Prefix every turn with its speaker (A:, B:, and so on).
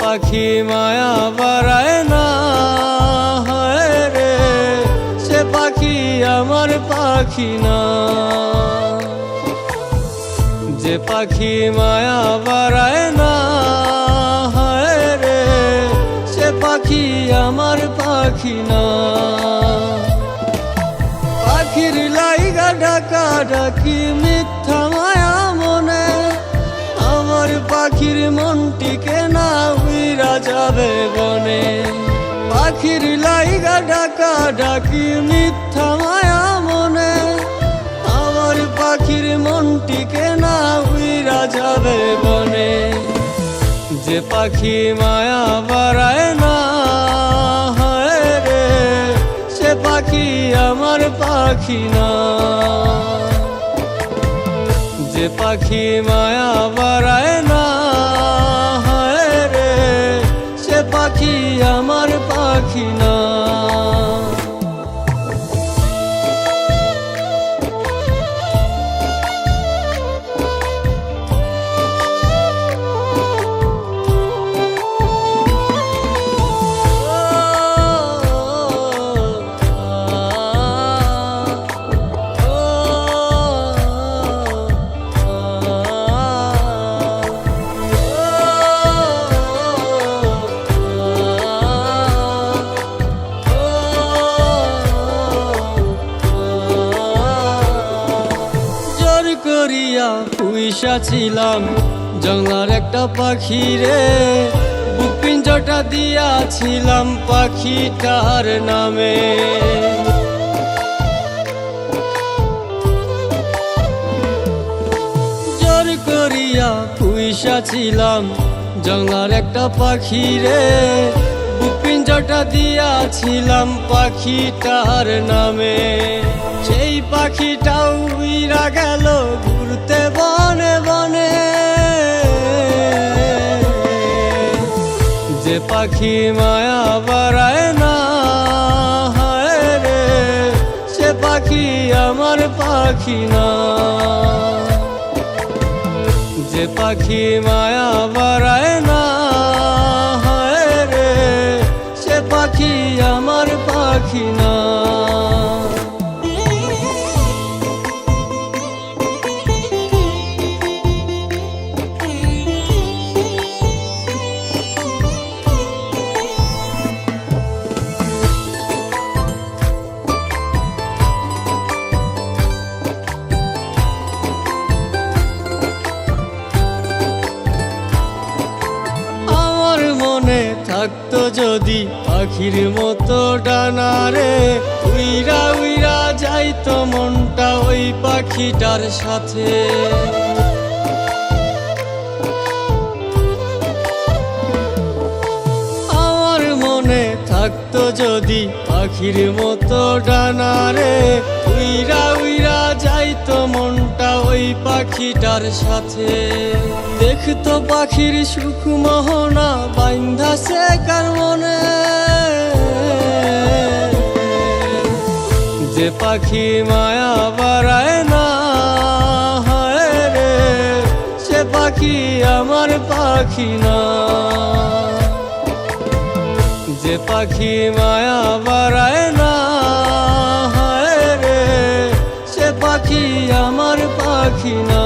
A: পাখি মায়া বাড়ায় না, হায় রে, সে পাখি আমার পাখি না। যে পাখি মায়া বাড়ায় না, হায় রে, সে পাখি আমার পাখি না। পাখির লাইগা ডাকা ডাকি মিথ্যা মায়া যাবে বনে। পাখির লাইগা ডাকা ডাকি মিথ্যা মায়া মনে। আমার পাখির মনটিকে না উইরা যাবে বনে। যে পাখি মায়া বাড়ায় না রে, সে পাখি আমার পাখি না। যে পাখি মায়া বাড়ায় করিয়া পুইসা ছিলাম। জঙ্গলার একটা পাখি রে, বুক পিঞ্জটা দিয়াছিলাম পাখিটার নামে। জোর করিয়া পুইসা ছিলাম। জঙ্গলার একটা পাখি রে, বুক পিঞ্জটা দিয়াছিলাম পাখিটার নামে। পাখিটাও উইরা গেল ঘুরতে বনে বনে। যে পাখি মায়া বাড়ায় না, হায় রে, সে পাখি আমার পাখি না। যে পাখি মায়া বাড়ায় থাকতো যদি পাখির মতো ডানারে, উইরা উইরা যাইতো মনটা ওই পাখিটার সাথে। আমার মনে থাকতো যদি পাখির মতো ডানারে, উইরা উইরা যাইতো মনটা ওই পাখিটার সাথে। দেখতো পাখির সুখ মোহনা বাইন্ধা সে কার মনে? যে পাখি মায়া বাড়ায় না হায় রে, সে পাখি আমার পাখি না। যে পাখি মায়া বাড়ায় না হায় রে, সে পাখি আমার পাখি না।